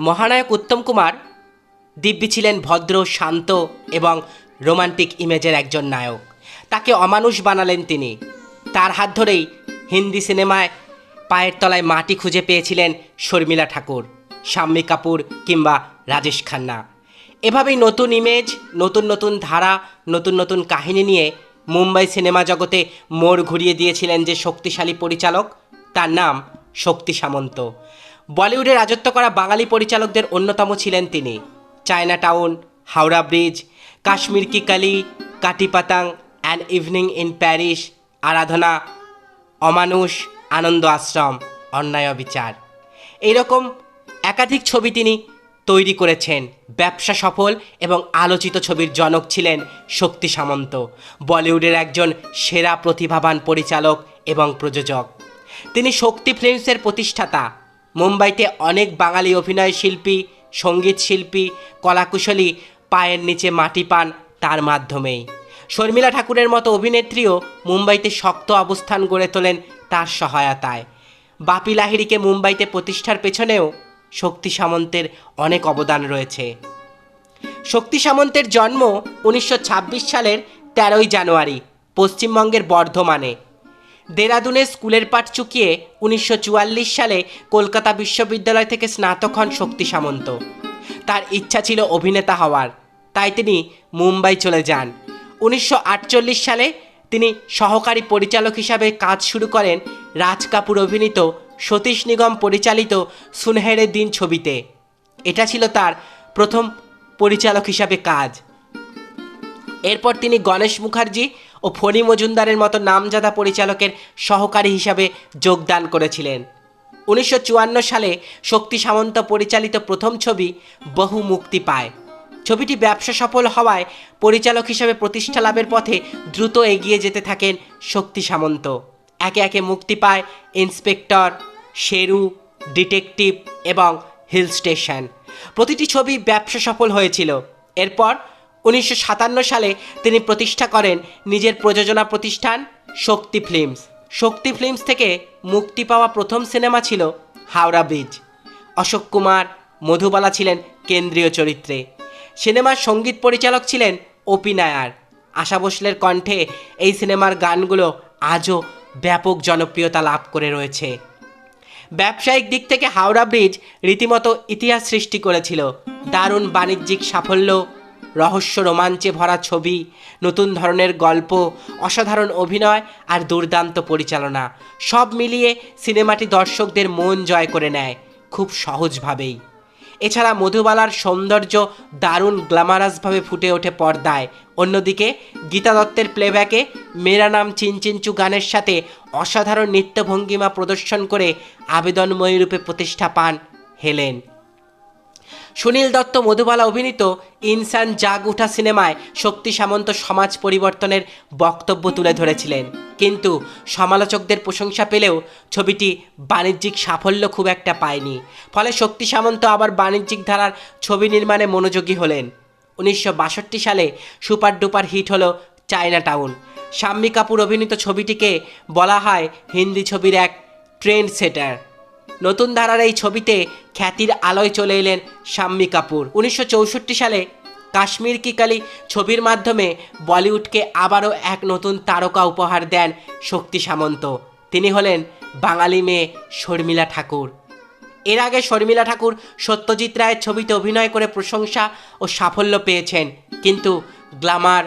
মহানায়ক উত্তম কুমার দিব্যি ছিলেন ভদ্র, শান্ত এবং রোমান্টিক ইমেজের একজন নায়ক। তাকে অমানুষ বানালেন তিনি। তার হাত ধরেই হিন্দি সিনেমায় পায়ের তলায় মাটি খুঁজে পেয়েছিলেন শর্মিলা ঠাকুর, শাম্মী কাপুর কিংবা রাজেশ খান্না। এভাবেই নতুন ইমেজ, নতুন নতুন ধারা, নতুন নতুন কাহিনী নিয়ে মুম্বাই সিনেমা জগতে মোড় ঘুরিয়ে দিয়েছিলেন যে শক্তিশালী পরিচালক, তার নাম শক্তি সামন্ত। বলিউডে রাজত্ব করা বাঙালি পরিচালকদের অন্যতম ছিলেন তিনি। China Town Howrah bridge, Kashmir ki Kali Kati Patang, an evening in Paris, Aradhana, Amanush, Anand Ashram, অন্যায় বিচার এইরকম একাধিক ছবি তিনি তৈরি করেছেন। ব্যবসা সফল এবং আলোচিত ছবির জনক ছিলেন শক্তি সামন্ত, বলিউডের একজন সেরা প্রতিভাবান পরিচালক এবং প্রযোজক। তিনি শক্তি ফিল্মসের প্রতিষ্ঠাতা। মুম্বাইতে অনেক বাঙালি অভিনয় শিল্পী, সংগীত শিল্পী, কলাকুশলী পায়ের নিচে মাটি পান তার মাধ্যমেই। শর্মিলা ঠাকুরের মতো অভিনেত্রীও মুম্বাইতে শক্ত অবস্থান গড়ে তোলেন তার সহায়তায়। বাপি লাহিড়িকে মুম্বাইতে প্রতিষ্ঠার পেছনেও শক্তি সামন্তের অনেক অবদান রয়েছে। শক্তি সামন্তের জন্ম উনিশশো ছাব্বিশ সালের তেরোই জানুয়ারি, পশ্চিমবঙ্গের বর্ধমানে। দেরাদুনে স্কুলের পাঠ চুকিয়ে উনিশশো চুয়াল্লিশ সালে কলকাতা বিশ্ববিদ্যালয় থেকে স্নাতক হন শক্তি সামন্ত। তার ইচ্ছা ছিল অভিনেতা হওয়ার। তাই তিনি মুম্বাই চলে যান। উনিশশো আটচল্লিশ সালে তিনি সহকারী পরিচালক হিসাবে কাজ শুরু করেন রাজ কাপুর অভিনীত সতীশ নিগম পরিচালিত সুনহেরে দিন ছবিতে। এটা ছিল তার প্রথম পরিচালক হিসাবে কাজ। এরপর তিনি গণেশ মুখার্জি ও ফণি মজুমদারের মতো নামজাদা পরিচালকের সহকারী হিসাবে যোগদান করেছিলেন। উনিশশো চুয়ান্ন সালে শক্তি সামন্ত পরিচালিত প্রথম ছবি বহু মুক্তি পায়। ছবিটি ব্যবসা সফল হওয়ায় পরিচালক হিসাবে প্রতিষ্ঠা লাভের পথে দ্রুত এগিয়ে যেতে থাকেন শক্তি সামন্ত। একে একে মুক্তি পায় ইন্সপেক্টর, শেরু, ডিটেকটিভ এবং হিল স্টেশন। প্রতিটি ছবি ব্যবসা সফল হয়েছিল। এরপর উনিশশো সাতান্ন সালে তিনি প্রতিষ্ঠা করেন নিজের প্রযোজনা প্রতিষ্ঠান শক্তি ফিল্মস। শক্তি ফিল্মস থেকে মুক্তি পাওয়া প্রথম সিনেমা ছিল হাওড়া ব্রিজ। অশোক কুমার, মধুবালা ছিলেন কেন্দ্রীয় চরিত্রে। সিনেমার সংগীত পরিচালক ছিলেন ওপি নায়ার। আশা ভোসলের কণ্ঠে এই সিনেমার গানগুলো আজও ব্যাপক জনপ্রিয়তা লাভ করে রয়েছে। ব্যবসায়িক দিক থেকে হাওড়া ব্রিজ রীতিমতো ইতিহাস সৃষ্টি করেছিল। দারুণ বাণিজ্যিক সাফল্য রহস্য রোমাঞ্চে ভরা ছবি, নতুন ধরনের গল্প, অসাধারণ অভিনয় আর দুর্দান্ত পরিচালনা। সব মিলিয়ে সিনেমাটি দর্শকদের মন জয় করে নেয়, খুব সহজভাবেই। এছাড়া মধুবালার সৌন্দর্য দারুণ গ্ল্যামারাসভাবে ফুটে ওঠে পর্দায়। অন্যদিকে গীতা দত্তের প্লেব্যাকে মেরা নাম চিনচিনচু গানের সাথে অসাধারণ নৃত্যভঙ্গিমা প্রদর্শন করে আবেদনময়ী রূপে প্রতিষ্ঠা পান হেলেন। সুনীল দত্ত মধুবালা অভিনীত ইনসান জাগ উঠা সিনেমায় শক্তি সামন্ত সমাজ পরিবর্তনের বক্তব্য তুলে ধরেছিলেন। কিন্তু সমালোচকদের প্রশংসা পেলেও ছবিটি বাণিজ্যিক সাফল্য খুব একটা পায়নি। ফলে শক্তি সামন্ত আবার বাণিজ্যিক ধারার ছবি নির্মাণে মনোযোগী হলেন। উনিশশো বাষট্টি সালে সুপার ডুপার হিট হলো চায়না টাউন শাম্মী কাপুর অভিনীত ছবিটিকে বলা হয় হিন্দি ছবির এক ট্রেন্ড সেটার নতুন ধারার এই ছবিতে খ্যাতির আলোয় চলে এলেন শাম্মী কাপুর। উনিশশো চৌষট্টি সালে কাশ্মীর কি কালি ছবির মাধ্যমে বলিউডকে আবারও এক নতুন তারকা উপহার দেন শক্তি সামন্ত। তিনি হলেন বাঙালি মেয়ে শর্মিলা ঠাকুর। এর আগে শর্মিলা ঠাকুর সত্যজিৎ রায়ের ছবিতে অভিনয় করে প্রশংসা ও সাফল্য পেয়েছেন। কিন্তু গ্ল্যামার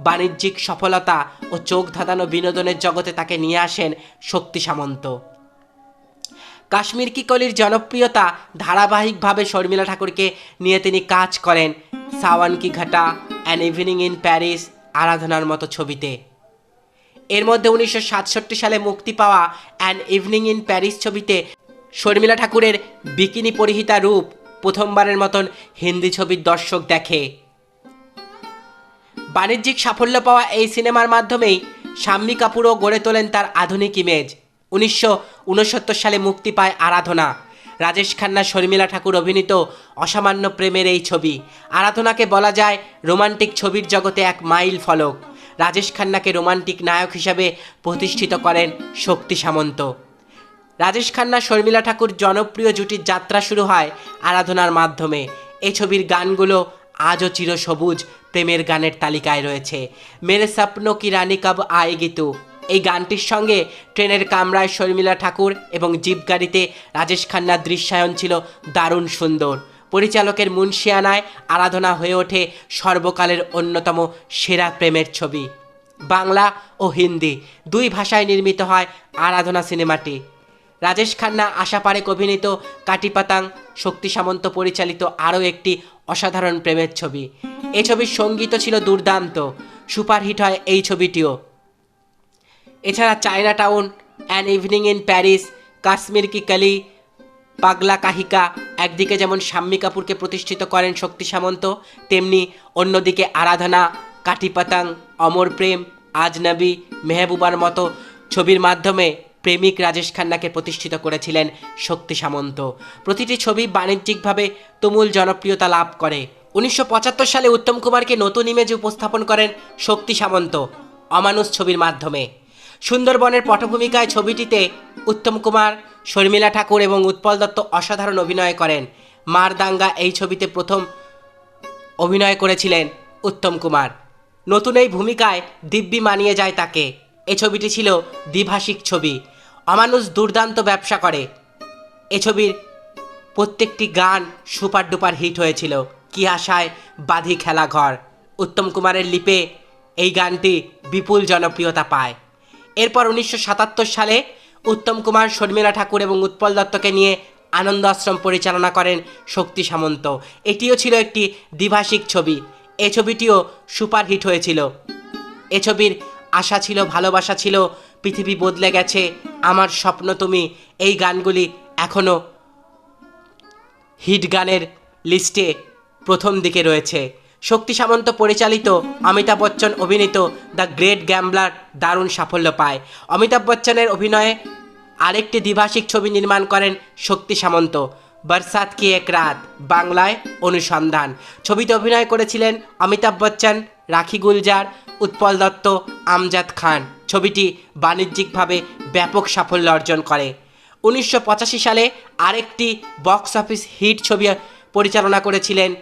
বাণিজ্যিক সফলতা ও চোখ ধাঁধানো বিনোদনের জগতে তাকে নিয়ে আসেন শক্তি সামন্ত। কাশ্মীর কি কলির জনপ্রিয়তা ধারাবাহিকভাবে শর্মিলা ঠাকুরকে নিয়ে তিনি কাজ করেন। Sawan Ki Ghata an evening in Paris আরাধনার মতো ছবিতে। এর মধ্যে উনিশশো সাতষট্টি সালে মুক্তি পাওয়া অ্যান ইভিনিং ইন প্যারিস ছবিতে শর্মিলা ঠাকুরের বিকিনি পরিহিতা রূপ প্রথমবারের মতন হিন্দি ছবির দর্শক দেখে। বাণিজ্যিক সাফল্য পাওয়া এই সিনেমার মাধ্যমেই শাম্মী কাপুরও গড়ে তোলেন তার আধুনিক ইমেজ উনিশশো উনসত্তর সালে মুক্তি পায় আরাধনা। রাজেশ খান্না, শর্মিলা ঠাকুর অভিনীত অসামান্য প্রেমের এই ছবি। আরাধনাকে বলা যায় রোমান্টিক ছবির জগতে এক মাইল ফলক। রাজেশ খান্নাকে রোমান্টিক নায়ক হিসাবে প্রতিষ্ঠিত করেন শক্তি সামন্ত। রাজেশ খান্না, শর্মিলা ঠাকুর জনপ্রিয় জুটির যাত্রা শুরু হয় আরাধনার মাধ্যমে। এই ছবির গানগুলো আজও চিরসবুজ প্রেমের গানের তালিকায় রয়েছে। মেরে স্বপ্ন কি রানী কাব আয় গীতু এই গানটির সঙ্গে ট্রেনের কামরায় শর্মিলা ঠাকুর এবং জিপ গাড়িতে রাজেশ খান্নার দৃশ্যায়ন ছিল দারুণ সুন্দর। পরিচালকের মুন্সিয়ানায় আরাধনা হয়ে ওঠে সর্বকালের অন্যতম সেরা প্রেমের ছবি। বাংলা ও হিন্দি দুই ভাষায় নির্মিত হয় আরাধনা সিনেমাটি। রাজেশ খান্না, আশা পারেক অভিনীত কাটিপাতাং শক্তি সামন্ত পরিচালিত আরও একটি অসাধারণ প্রেমের ছবি। এই ছবির সংগীত ছিল দুর্দান্ত। সুপারহিট হয় এই ছবিটিও। এছাড়া China Town an evening in Paris Kashmir ki Kali, পাগলা কাহিকা, একদিকে যেমন শাম্মী কাপুরকে প্রতিষ্ঠিত করেন শক্তি সামন্ত, তেমনি অন্যদিকে আরাধনা কাটিপাতাং অমর প্রেম, আজনবী, মেহবুবার মতো ছবির মাধ্যমে প্রেমিক রাজেশ খান্নাকে প্রতিষ্ঠিত করেছিলেন শক্তি সামন্ত। প্রতিটি ছবি বাণিজ্যিকভাবে তুমুল জনপ্রিয়তা লাভ করে। উনিশশো পঁচাত্তর সালে উত্তম কুমারকে নতুন ইমেজ উপস্থাপন করেন শক্তি সামন্ত, অমানুষ ছবির মাধ্যমে। সুন্দরবনের পটভূমিকায় ছবিটিতে উত্তম কুমার, শর্মিলা ঠাকুর এবং উৎপল দত্ত অসাধারণ অভিনয় করেন। মারদাঙ্গা এই ছবিতে প্রথম অভিনয় করেছিলেন উত্তম কুমার। নতুন এই ভূমিকায় দিব্যি মানিয়ে যায় তাকে। এ ছবিটি ছিল দ্বিভাষিক ছবি। অমানুষ দুর্দান্ত ব্যবসা করে। এ ছবির প্রত্যেকটি গান সুপার ডুপার হিট হয়েছিল। কি আশায় বাঁধি খেলা ঘর। উত্তম কুমারের লিপে এই গানটি বিপুল জনপ্রিয়তা পায়। এরপর উনিশশো সাতাত্তর সালে উত্তম কুমার, শর্মিলা ঠাকুর এবং উৎপল দত্তকে নিয়ে আনন্দ আশ্রম পরিচালনা করেন শক্তি সামন্ত। এটিও ছিল একটি দ্বিভাষিক ছবি। এ ছবিটিও সুপারহিট হয়েছিল। এ ছবির আশা ছিল, ভালোবাসা ছিল, পৃথিবী বদলে গেছে, আমার স্বপ্ন তুমি, এই গানগুলি এখনও হিট গানের লিস্টে প্রথম দিকে রয়েছে। শক্তি সামন্ত পরিচালিত অমিতাভ বচ্চন অভিনীত দ্য গ্রেট গ্যাম্বলার দারুণ সাফল্য পায়। অমিতাভ বচ্চনের অভিনয়ে আরেকটি দ্বিভাষিক ছবি নির্মাণ করেন শক্তি সামন্ত। বরসাত কি এক রাত? বাংলায় অনুসন্ধান। ছবিতে অভিনয় করেছিলেন অমিতাভ বচ্চন, রাখি গুলজার, উৎপল দত্ত, আমজাদ খান। ছবিটি বাণিজ্যিকভাবে ব্যাপক সাফল্য অর্জন করে। উনিশশো পঁচাশি সালে আরেকটি বক্স অফিস হিট ছবি পরিচালনা করেছিলেন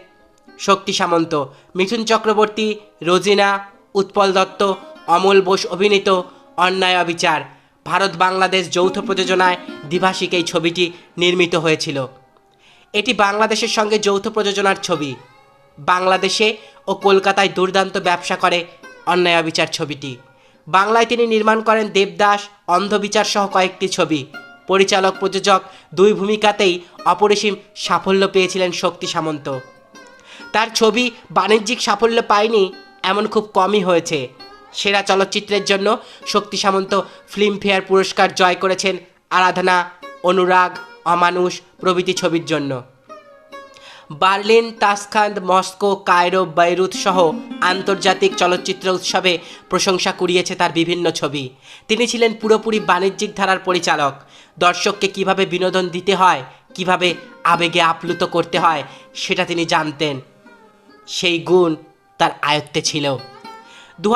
শক্তি সামন্ত মিথুন চক্রবর্তী, রোজিনা, উৎপল দত্ত, অমল বোস অভিনীত অন্যায় অবিচার। ভারত বাংলাদেশ যৌথ প্রযোজনায় দ্বিভাষিক এই ছবিটি নির্মিত হয়েছিল। এটি বাংলাদেশের সঙ্গে যৌথ প্রযোজনার ছবি। বাংলাদেশে ও কলকাতায় দুর্দান্ত ব্যবসা করে অন্যায় অবিচার ছবিটি। বাংলায় তিনি নির্মাণ করেন দেবদাস, অন্ধবিচার সহ কয়েকটি ছবি। পরিচালক প্রযোজক দুই ভূমিকাতেই অপরিসীম সাফল্য পেয়েছিলেন শক্তি সামন্ত। তার ছবি বাণিজ্যিক সাফল্য পায়নি, এমন খুব কমই হয়েছে। সেরা চলচ্চিত্রের জন্য শক্তি সামন্ত ফিল্মফেয়ার পুরস্কার জয় করেছেন আরাধনা, অনুরাগ, অমানুষ প্রভৃতি ছবির জন্য। Berlin, Tashkent, Moscow, Cairo, Beirut সহ আন্তর্জাতিক চলচ্চিত্র উৎসবে প্রশংসা কুড়িয়েছে তার বিভিন্ন ছবি। তিনি ছিলেন পুরোপুরি বাণিজ্যিক ধারার পরিচালক। দর্শককে কীভাবে বিনোদন দিতে হয় কীভাবে আবেগে আপ্লুত করতে হয়, সেটা তিনি জানতেন। সেই গুণ তার আয়ত্তে ছিল। দু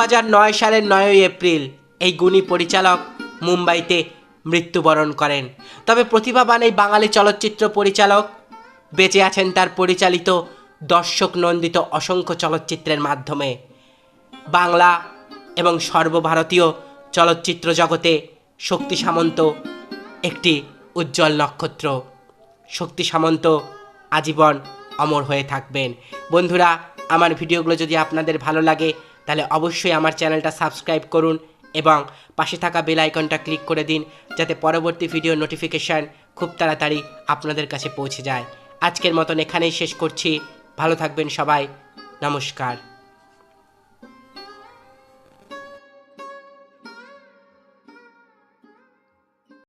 সালের নয়ই এপ্রিল এই গুণী পরিচালক মুম্বাইতে মৃত্যুবরণ করেন। তবে প্রতিভাবান এই বাঙালি চলচ্চিত্র পরিচালক বেঁচে আছেন তার পরিচালিত দর্শক নন্দিত অসংখ্য চলচ্চিত্রের মাধ্যমে। বাংলা এবং সর্বভারতীয় চলচ্চিত্র জগতে শক্তি সামন্ত একটি উজ্জ্বল নক্ষত্র। শক্তি সামন্ত আজীবন অমর হয়ে থাকবেন। বন্ধুরা, আমার ভিডিওগুলো যদি আপনাদের ভালো লাগে, তাহলে অবশ্যই আমার চ্যানেলটা সাবস্ক্রাইব করুন এবং পাশে থাকা বেল আইকনটা ক্লিক করে দিন, যাতে পরবর্তী ভিডিও নোটিফিকেশান খুব তাড়াতাড়ি আপনাদের কাছে পৌঁছে যায়। আজকের মতন এখানেই শেষ করছি। ভালো থাকবেন সবাই। নমস্কার।